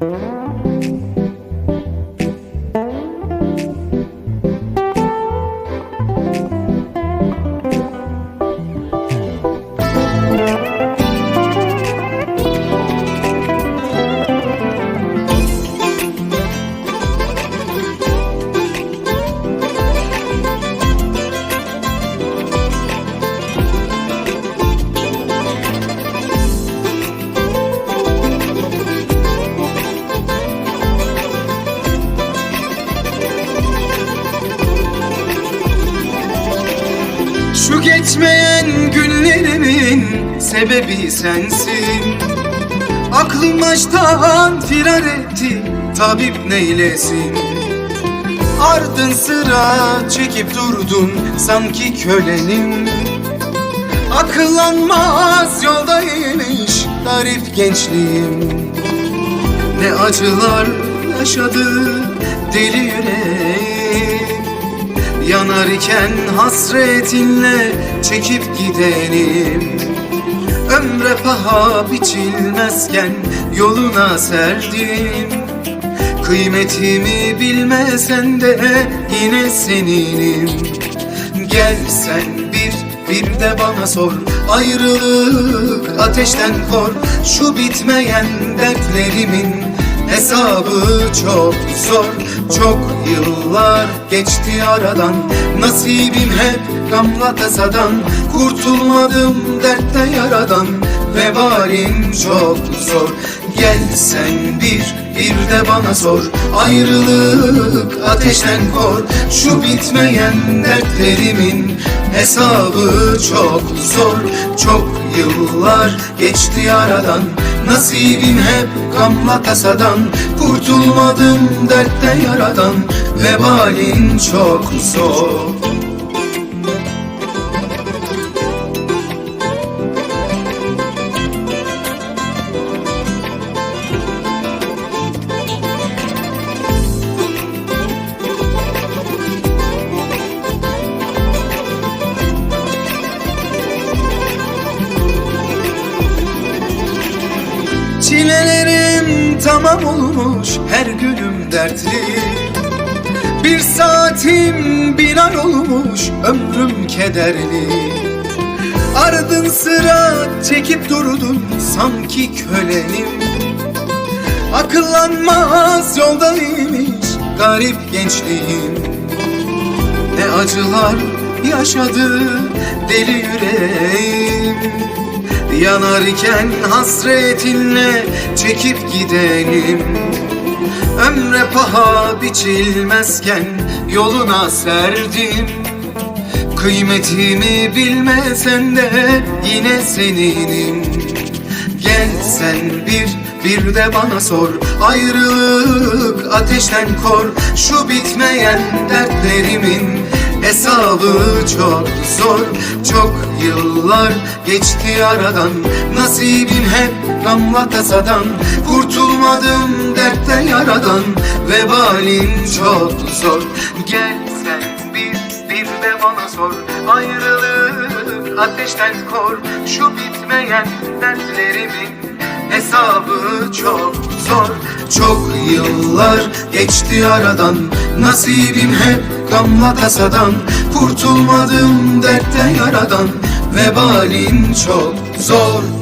Mm-hmm. Şu geçmeyen günlerimin sebebi sensin. Aklım baştan firar etti tabip neylesin? Ardın sıra çekip durdun sanki kölenim. Akıllanmaz yoldaymış garip gençliğim. Ne acılar yaşadı deli yüreğim Yanarken hasretinle çekip gidenim Ömre paha biçilmezken yoluna serdim. Kıymetimi bilmesen de yine seninim. Gel sen bir bir de bana sor. Ayrılık ateşten kor. Şu bitmeyen dertlerimin Hesabı çok zor Çok yıllar geçti aradan. Nasibim hep gamla tasadan Kurtulmadım dertte yaradan Vebalim çok zor. Gel sen bir bir de bana sor. Ayrılık ateşten kor. Şu bitmeyen dertlerimin Hesabı çok zor. Çok yıllar geçti aradan. Nasibim hep gamla tasadan. Kurtulmadım dertte yaradan. Vebalin çok zor Çilelerim tamam olmuş her gülüm dertli. Bir saatim bin ay olmuş ömrüm kederli. Ardın sıra çekip durdun sanki kölenim. Akıllanmaz yoldaymış garip gençliğim. Ne acılar yaşadı deli yüreğim Yanarken hasretinle çekip gidelim. Ömre paha biçilmezken yoluna serdim. Kıymetimi bilmesen de yine seninim. Gel sen bir bir de bana sor. Ayrılık ateşten kor. Şu bitmeyen dertlerimin Hesabı çok zor Çok yıllar geçti aradan. Nasibim hep gamla tasadan Kurtulmadım dertte yaradan. Vebalin çok zor Gel sen bir bir de bana sor. Ayrılık ateşten kor Şu bitmeyen dertlerimin Hesabı çok zor. Çok yıllar geçti aradan Nasibim hep gamla tasadan. Kurtulmadım dertte yaradan Vebalin çok zor